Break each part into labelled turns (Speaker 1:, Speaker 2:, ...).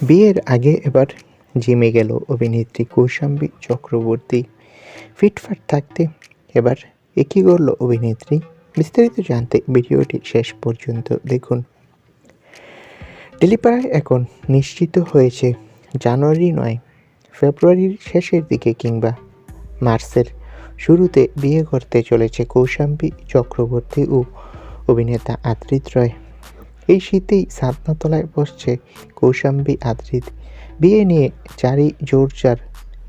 Speaker 1: বিয়ের আগে এবার জিমে গেল অভিনেত্রী কৌশাম্বী চক্রবর্তী। ফিটফাট থাকতে এবার একই করল অভিনেত্রী। বিস্তারিত জানতে ভিডিওটি শেষ পর্যন্ত দেখুন। টেলিপাড়ায় এখন নিশ্চিত হয়েছে, জানুয়ারি নয়, ফেব্রুয়ারির শেষের দিকে কিংবা মার্চের শুরুতে বিয়ে করতে চলেছে কৌশাম্বী চক্রবর্তী ও অভিনেতা আদ্রিত রয়। এই শীতেই সাতনাতলায় বসছে কৌশাম্বী আদ্রিত। বিয়ে নিয়ে চারি জোরজার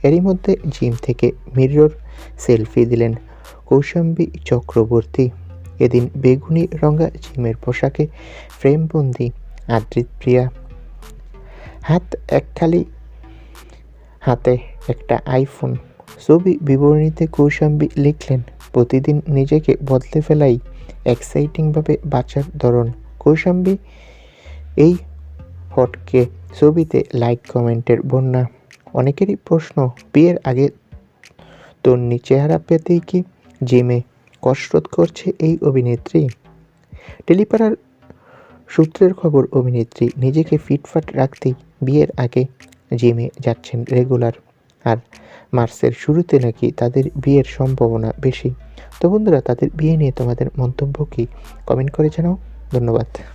Speaker 1: এরই মধ্যে জিম থেকে মিরর সেলফি দিলেন কৌশাম্বী চক্রবর্তী। এদিন বেগুনি রঙা জিমের পোশাকে ফ্রেমবন্দি আদ্রিত প্রিয়া। হাত একখালি হাতে একটা আইফোন। ছবি বিবরণীতে কৌশাম্বী লিখলেন, প্রতিদিন নিজেকে বদলে ফেলাই এক্সাইটিংভাবে বাঁচার ধরন। কৌশাম্বী। এই হটকে ছবিতে লাইক, কমেন্টের বন্যা। অনেকেরই প্রশ্ন, বিয়ের আগে তন্নি চেহারা পেতেই কি জিমে কসরত করছে এই অভিনেত্রী? টেলিপাড়ার সূত্রের খবর, অভিনেত্রী নিজেকে ফিটফাট রাখতেই বিয়ের আগে জিমে যাচ্ছেন রেগুলার। আর মার্চের শুরুতে নাকি তাদের বিয়ের সম্ভাবনা বেশি। তো বন্ধুরা, তাদের বিয়ে নিয়ে তোমাদের মন্তব্য কি? কমেন্ট করে জানাও। ধন্যবাদ।